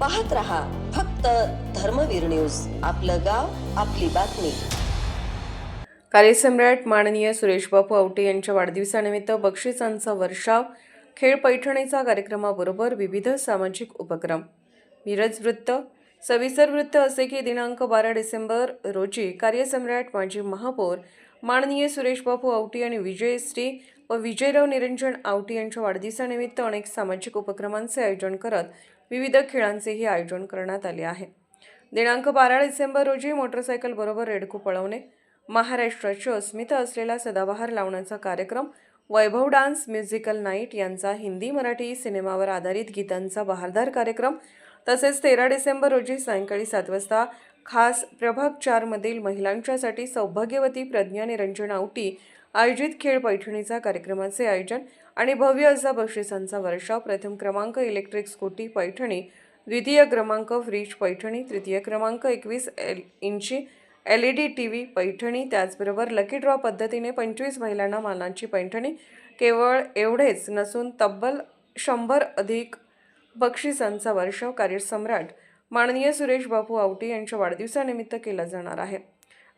पाहत रहा फक्त धर्मवीर न्यूज. आपलं गाव आपली बातमी. कार्यसम्राट माननीय सुरेश बापू आवटे यांच्या वाढदिवसानिमित्त बक्षिसांचा वर्षाव खेळ पैठणीचा कार्यक्रमाबरोबर विविध सामाजिक उपक्रम. मिरज वृत्त सविस्तर वृत्त असे की दिनांक बारा डिसेंबर रोजी कार्यसम्राट माजी महापौर माननीय सुरेश बापू आवटी आणि विजयश्री व विजयराव निरंजन आवटी यांच्या वाढदिवसानिमित्त अनेक सामाजिक उपक्रमांचे आयोजन करत विविध खेळांचेही आयोजन करण्यात आले आहे. दिनांक बारा डिसेंबर रोजी मोटरसायकल बरोबर रेडकू पळवणे महाराष्ट्राची अस्मिता असलेला सदाबहार लावण्याचा कार्यक्रम वैभव डान्स म्युझिकल नाईट यांचा हिंदी मराठी सिनेमावर आधारित गीतांचा बहारदार कार्यक्रम तसेच तेरा डिसेंबर रोजी सायंकाळी सात वाजता खास प्रभाग चारमधील महिलांच्यासाठी सौभाग्यवती प्रज्ञा निरंजन आवटी आयोजित खेळ पैठणीचा कार्यक्रमाचे आयोजन आणि भव्य असा बक्षिसांचा वर्षाव. प्रथम क्रमांक इलेक्ट्रिक स्कूटी पैठणी द्वितीय क्रमांक फ्रीज पैठणी तृतीय क्रमांक एकवीस एल इंची L E D T V Paithani. त्याचबरोबर लकी ड्रॉ पद्धतीने पंचवीस महिलांना मानांची पैठणी. केवळ एवढेच नसून तब्बल शंभर अधिक बक्षिसांचा वर्षाव. कार्यसम्राट माननीय सुरेश बापू आवटी यांच्या वाढदिवसानिमित्त केला जाणार आहे.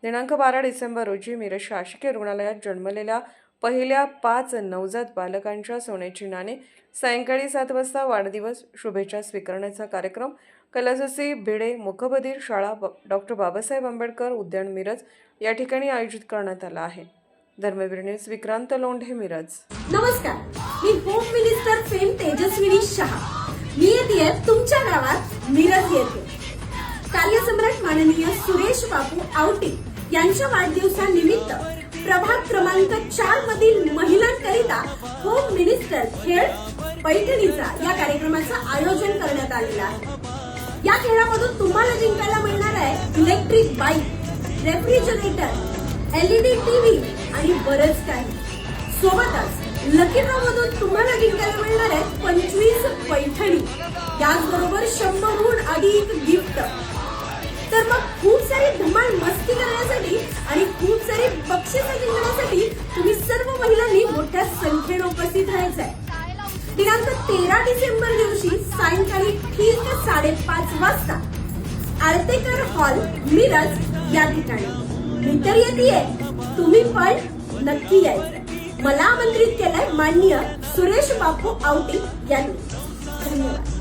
दिनांक बारा डिसेंबर रोजी मिरज शासकीय रुग्णालयात जन्मलेल्या पहिल्या पाच नवजात बालकांच्या सोन्याची नाणे सायंकाळी सात वाजता वाढदिवस शुभेच्छा स्वीकारण्याचा कार्यक्रम कलाससी भिडे मुखबधीर शाळा ब- डॉक्टर बाबासाहेब आंबेडकर उद्यान मिरज या ठिकाणी आयोजित करण्यात आला आहे. धर्मवीर न्यूज विक्रांत लोंढे मिरज. नमस्कार. मी home minister fame Tejaswini Shah. मी येते तुमच्या गावात मिरज येते. कार्यसम्राट माननीय सुरेश बापू आवटी यांच्या वाढदिवसानिमित्त प्रभाग क्रमांक चार मधील महिलांकरिता होम मिनिस्टर खेळ पैठणीचा या कार्यक्रमाचं आयोजन करण्यात आलेलं आहे. या खेळामधून तुम्हाला जिंकायला मिळणार आहे electric bike refrigerator LED TV आणि बरंच काही. सोबतच लकी ड्रॉ मधून तुम्हाला जिंकायला मिळणार आहे पंचवीस पैठणी. त्याचबरोबर शंभरहून अधिक गिफ्ट तर मग खूप सारी धमाल मस्ती करण्यासाठी आणि खूप सारी बक्षिसं जिंकण्यासाठी तुम्ही सर्व महिलांनी मोठ्या संख्येने उपस्थित राहायचं आहे दिनांक तेरा डिसेंबर दिवशी सायंकाळी ठीक साडेपाच वाजता आळतेकर हॉल मिरज या ठिकाणी. मी तर येते तुम्ही पण नक्की यायचं मला आमंत्रित केलंय माननीय सुरेश बापू आवटी यांनी. धन्यवाद.